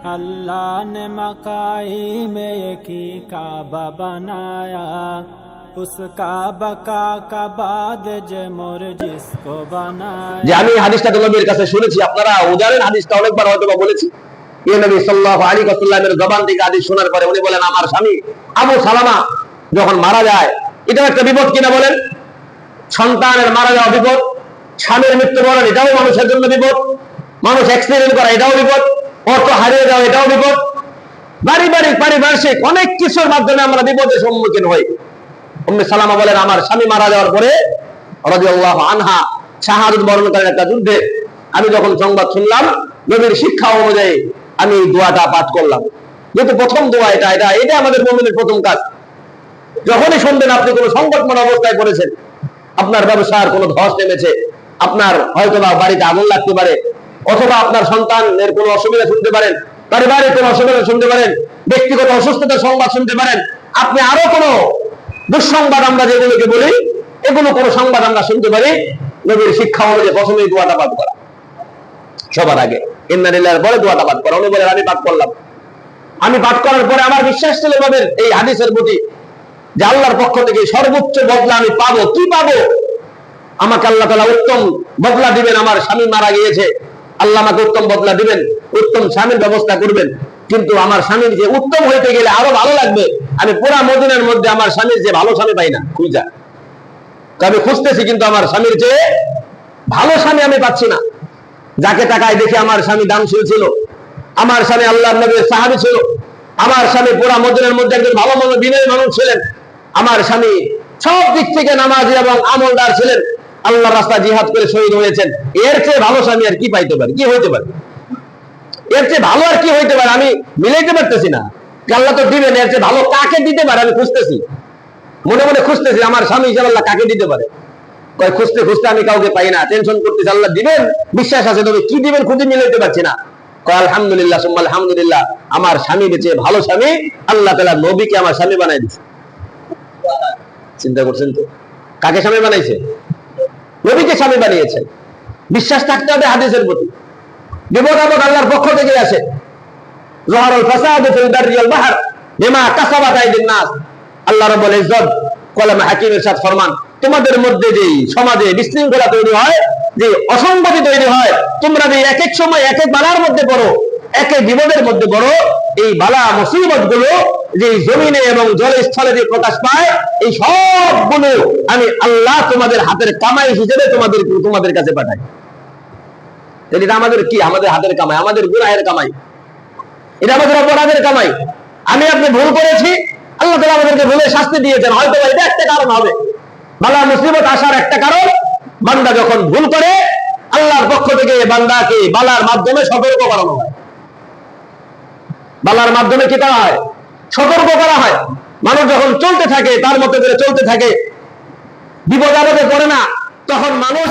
अल्लाह ने मकाई में एक ही काबा बनाया उस काबा का का बाद जे मोर जिसको बनाया যে আমি এই হাদিসটা নবীর কাছে শুনেছি আপনারা উদাহরণ হাদিসটা অনেকবার হয়তো বা বলেছি ইয়ে নবী সাল্লাল্লাহু আলাইহি ওয়াসাল্লামের জবান থেকে হাদিস শোনার পরে উনি বলেন আমার স্বামী আবু সালামা যখন মারা যায় এটাও একটা বিপদ কিনা বলেন সন্তানের মারা যাওয়া বিপদ স্বামীর মৃত্যুবরণ এটাও মানুষের জন্য বিপদ মানুষ অ্যাক্সিডেন্ট করা এটাও বিপদ অর্থ হারিয়ে যাওয়া এটাও বিপদ। পারিবারিক পারিপার্শ্বিক অনেক কিছুর মাধ্যমে আমরা বিপদের সম্মুখীন হই। উম্মে সালামা বলেন, আমার স্বামী মারা যাওয়ার পরে রাদিয়াল্লাহু আনহা শাহাদত বরণ করেন একটা যুদ্ধে আমি যখন সংবাদ শুনলাম, নবীর শিক্ষা অনুযায়ী আমি দোয়াটা পাঠ করলাম। যেহেতু প্রথম দোয়া এটা এটা এটা আমাদের মুমিনের প্রথম কাজ। যখনই শুনবেন আপনি কোনো সংকটময় অবস্থায় পড়েছেন, আপনার ব্যবসার কোনো ধস নেমেছে, আপনার হয়তো বাড়িতে আগুন লাগতে পারে অথবা আপনার সন্তানের কোনো অসুবিধা শুনতে পারেন, পারিবারিক কোনো অসুবিধা শুনতে পারেন, ব্যক্তিগত অসুস্থতার সংবাদ শুনতে পারেন, আপনি আরও কোনো দুঃসংবাদ আমরা যেগুলোকে বলি, এগুলো কোনো সংবাদ আমরা শুনতে পারি, নবীর শিক্ষা অনুযায়ী প্রথমেই দোয়াটা পাঠ করা সবার আগে ইন্নারিল্লার পরে দোয়াটা পাঠ করা উনি বলেন, আমি পাঠ করলাম। আমি পাঠ করার পরে আমার বিশ্বাস ছিল নবীর এই হাদিসের প্রতি যে আল্লাহর পক্ষ থেকে সর্বোচ্চ বদলা আমি পাবো। কি পাবো? আমাকে আল্লাহ তালা উত্তম বদলা দিবেন। আমার স্বামী মারা গিয়েছে। আল্লাহ আমাকে উত্তম বদলা দিবেন, উত্তম স্বামীর ব্যবস্থা করবেন। কিন্তু আমার স্বামীর যে উত্তম হইতে গেলে আরও ভালো লাগবে। আমি পুরা মদিনের মধ্যে আমার স্বামীর যে ভালো স্বামী পাই না, খুঁজা। আমি খুঁজতেছি কিন্তু আমার স্বামীর যে ভালো স্বামী আমি পাচ্ছি না। যাকে টাকায় দেখে আমার স্বামী দানশীল ছিল। আমার স্বামী আল্লাহ নবীর সাহাবি ছিল। আমার স্বামী পুরা মদিনের মধ্যে একজন ভালো মনো বিনয় মানুষ ছিলেন। আমার স্বামী সব দিক থেকে নামাজি এবং আমলদার ছিলেন। আল্লাহ রাস্তা জিহাদ করে শহীদ হয়েছেন। এর চেয়ে ভালো স্বামী আর কি পাইতে পারে? কি হইতে পারে? এর চেয়ে ভালো আর কি হইতে পারে? আমি মিলাইতে পারতেছি না। আল্লাহ তো দিবেন, এর চেয়ে ভালো কাকে দিতে পারে? আমি খুঁজতেছি। মনে মনে খুঁজতেছি, আমার স্বামী হিসাবে আল্লাহ কাকে দিতে পারে? কয়, খুঁজতে খুঁজতে আমি কাউকে পাই না। টেনশন করতেছি, আল্লাহ দিবেন? বিশ্বাস আছে, তবে কি দিবেন খুঁজে মিলাইতে পারছি না। কয়, আলহামদুলিল্লাহ, সুম্মা আলহামদুলিল্লাহ, আমার স্বামী বেঁচে ভালো স্বামী, আল্লাহ তালা নবীকে আমার স্বামী বানাই দিচ্ছে চিন্তা করছেন তো? কাকে স্বামী বানাইছে? নবীকে স্বামী বানিয়েছেন। বিশ্বাস থাকতে হবে হাদিসের প্রতি। বিপদ আপদ আল্লাহর পক্ষ থেকে আসে। জহরুল ফাসাদ ফিল বাররি ওয়াল বাহর বিমা কাসাবাত আইদিন নাস। আল্লাহ রাব্বুল ইজ্জত কলমে হাকিমের সাথে ফরমান, তোমাদের মধ্যে যে সমাজে বিশৃঙ্খলা তৈরি হয় যে অসঙ্গতি তৈরি হয়, তোমরা যে এক এক সময় এক এক বালার মধ্যে পড়ো এক বিপদের মধ্যে পড়ো। এই বালা মুসিবতগুলো যে জমিনে এবং জলের স্থলে যে প্রকাশ পায়, এই সবগুলো আমি আল্লাহ তোমাদের হাতের কামাই হিসেবে তোমাদের তোমাদের কাছে পাঠাই। এটা আমাদের কি? আমাদের হাতের কামাই, আমাদের গুনাহের কামাই। এটা আমাদের অপরাধের কামাই। আমি আপনি ভুল করেছি, আল্লাহ তালা আমাদেরকে ভুলে শাস্তি দিয়েছেন। হয়তো এটা একটা কারণ হবে। বালা মুসিবত আসার একটা কারণ, বান্দা যখন ভুল করে, আল্লাহর পক্ষ থেকে বান্দাকে বালার মাধ্যমে সতর্ক করানো হয়। বালার মাধ্যমে কি করা হয়? সতর্ক করা হয়। মানুষ যখন চলতে থাকে, তার মতো করে চলতে থাকে, বিপদ আপদে পড়ে না। তখন মানুষ